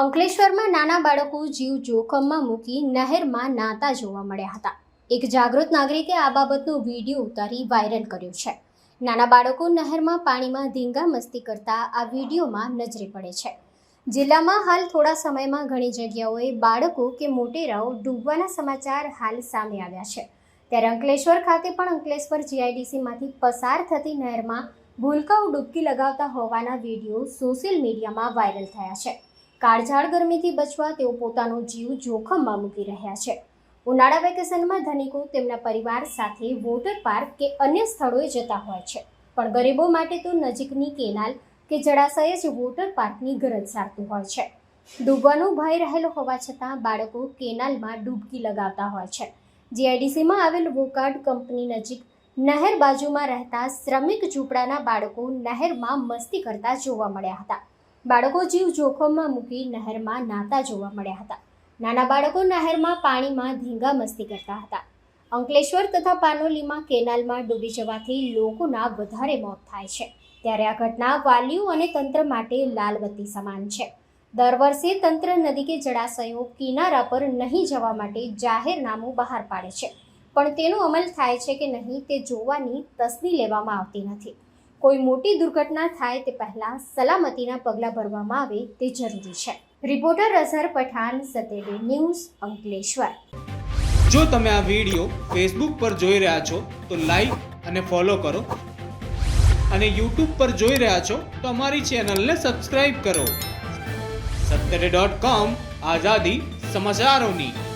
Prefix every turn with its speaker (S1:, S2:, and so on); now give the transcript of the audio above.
S1: અંકલેશ્વરમાં નાના બાળકો જીવ જોખમમાં મૂકી નહેરમાં નાતા જોવા મળ્યા હતા. એક જાગૃત નાગરિકે આ બાબતનો વીડિયો ઉતારી વાયરલ કર્યો છે. નાના બાળકો નહેરમાં પાણીમાં ધીંગા મસ્તી કરતા આ વિડીયોમાં નજરે પડે છે. જિલ્લામાં હાલ થોડા સમયમાં ઘણી જગ્યાઓએ બાળકો કે મોટેરાઓ ડૂબવાના સમાચાર હાલ સામે આવ્યા છે. ત્યારે અંકલેશ્વર ખાતે પણ અંકલેશ્વર જીઆઈડીસીમાંથી પસાર થતી નહેરમાં ભૂલકાઓ ડૂબકી લગાવતા હોવાના વીડિયો સોશિયલ મીડિયામાં વાયરલ થયા છે. કાળઝાળ ગરમીથી બચવા તેઓ પોતાનો જીવ જોખમમાં મૂકી રહ્યા છે. ઉનાળા વેકેશનમાં ધનિકો તેમના પરિવાર સાથે વોટર પાર્ક કે અન્ય સ્થળોએ જતા હોય છે. પણ ગરીબો માટે તો નજીકની કેનાલ કે જળાશય જ વોટર પાર્કની ગરજ સારતું હોય છે. ડૂબવાનો ભય રહેલો હોવા છતાં બાળકો કેનાલમાં ડૂબકી લગાવતા હોય છે. જીઆઈડીસીમાં આવેલ વોકાર્ડ કંપની નજીક નહેર બાજુમાં રહેતા શ્રમિક ઝૂંપડાના બાળકો નહેરમાં મસ્તી કરતા જોવા મળ્યા હતા. બાળકો જીવ જોખમમાં મૂકી નહેરમાં નાતા જોવા મળ્યા હતા. નાના બાળકો નહેરમાં પાણીમાં ધીંગા મસ્તી કરતા હતા. અંકલેશ્વર તથા પાનોલીમાં કેનાલમાં ડૂબી જવાથી લોકોના વધારે મોત થાય છે. ત્યારે આ ઘટના વાલીઓ અને તંત્ર માટે લાલબત્તી સમાન છે. દર વર્ષે તંત્ર નદી કે જળાશયો કિનારા પર નહીં જવા માટે જાહેરનામું બહાર પાડે છે. પણ તેનો અમલ થાય છે કે નહીં તે જોવાની તસ્દી લેવામાં આવતી નથી. કોઈ મોટી દુર્ઘટના થાય તે પહેલાં સલામતીના પગલાં ભરવામાં આવે તે જરૂરી છે. રિપોર્ટર અઝહર પઠાણ સતેડે ન્યૂઝ, અંકલેશ્વર.
S2: જો તમે આ વીડિયો ફેસબુક પર જોઈ રહ્યા છો, તો લાઈક અને ફોલો કરો. અને યુટ્યુબ પર જોઈ રહ્યા છો, તો અમારી ચેનલને સબસ્ક્રાઈબ કરો. સત્તરે ડોટ કોમ આઝાદી સમાચારોની.